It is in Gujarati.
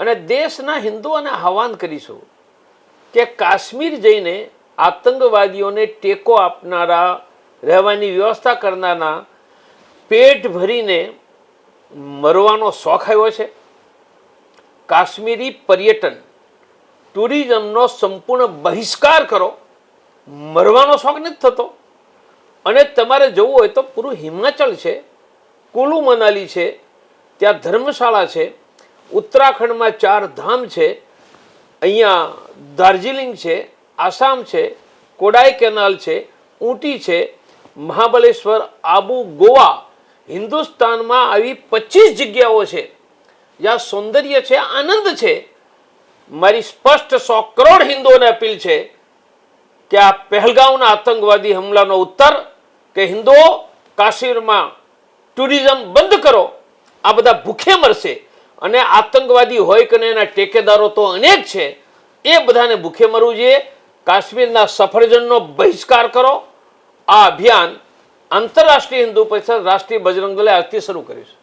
અને દેશના હિન્દુઓને આહવાન કરીશું કે કાશ્મીર જઈને આતંકવાદીઓને ટેકો આપનારા, રહેવાની વ્યવસ્થા કરનારના પેટ ભરીને મરવાનો શોખ આવ્યો છે. કાશ્મીરી પર્યટન, ટુરિઝમનો સંપૂર્ણ બહિષ્કાર કરો, મરવાનો શોખ નથી થતો. અને તમારે જવું હોય તો પૂરું હિમાચલ છે, કુલુ મનાલી છે, ત્યાં ધર્મશાળા છે ઉત્તરાખંડમાં ચાર ધામ છે, અહીંયા દાર્જિલિંગ છે, આસામ છે કોડાઈ કેનાલ છે, ઊટી છે મહાબલેશ્વર આબુ, ગોવા, હિન્દુસ્તાનમાં આવી પચીસ જગ્યાઓ છે. જ્યાં સૌંદર્ય છે, આનંદ છે. મારી સ્પષ્ટ સો કરોડ હિન્દુઓને અપીલ છે કે આ પહેલગાંવના આતંકવાદી હુમલાનો ઉત્તર કે હિન્દુઓ કાશ્મીરમાં ટુરિઝમ બંધ કરો. આ બધા ભૂખે મરશે. અને આતંકવાદી હોય કે એના ટેકેદારો તો અનેક છે, એ બધાને ભૂખે મરવું જોઈએ. કાશ્મીરના સફરજનનો બહિષ્કાર કરો. આ અભિયાન આંતરરાષ્ટ્રીય હિન્દુ પરિષદ રાષ્ટ્રીય બજરંગ દળે આજથી શરૂ કર્યું છે.